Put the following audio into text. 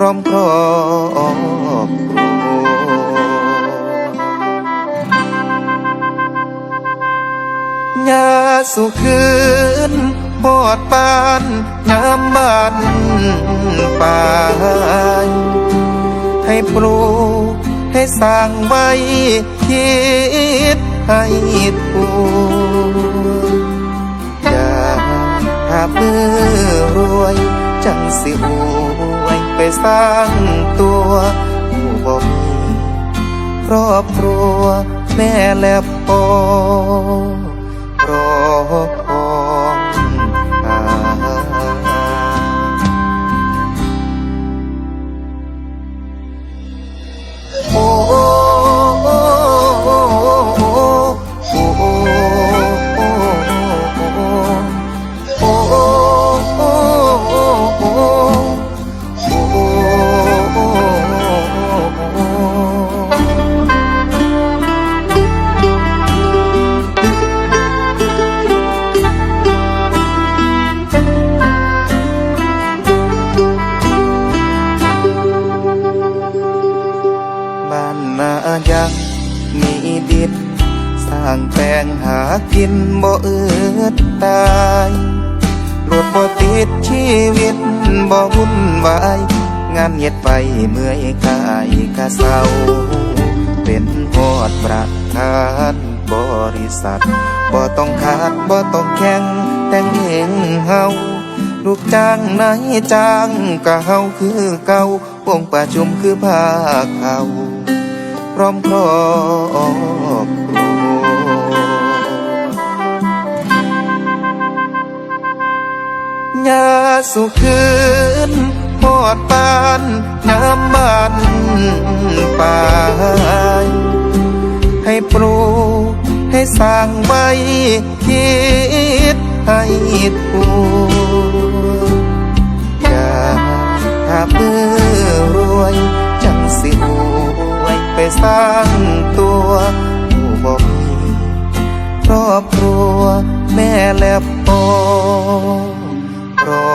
ร้อมครอบครัวยาสุคืนหอดปานน้ำบ้านป่าให้ปลูกให้สร้างไว้คิดให้ถูกอย่าหามือรวยจังสิอวย ไปสร้างตัวผู้บ่มีครอบครัวแม่และพ่อรอ มีดินสร้างแปลงหากินบ่เอือดตายรถบ่ติดชีวิตบ่วุ่นวาย งานเย็ดไปเมื่อยกายกะเศร้า เป็นหอดประธานบริษัทบ่ต้องขาดบ่ต้องแข่งแต่งเองเฮาลูกจ้างนายจ้างก็เฮาคือเก่าวงประชุมคือภาคเขา ร้อมครอบครัวยาสุคืนหอดปานน้ำบ้านป่าให้ปลูกให้สร้างไว้คิดให้ถูกอย่าถ้ามือรวยจังสิ สร้างตัวผู้บอกมีครอบครัวแม่และพ่อรอ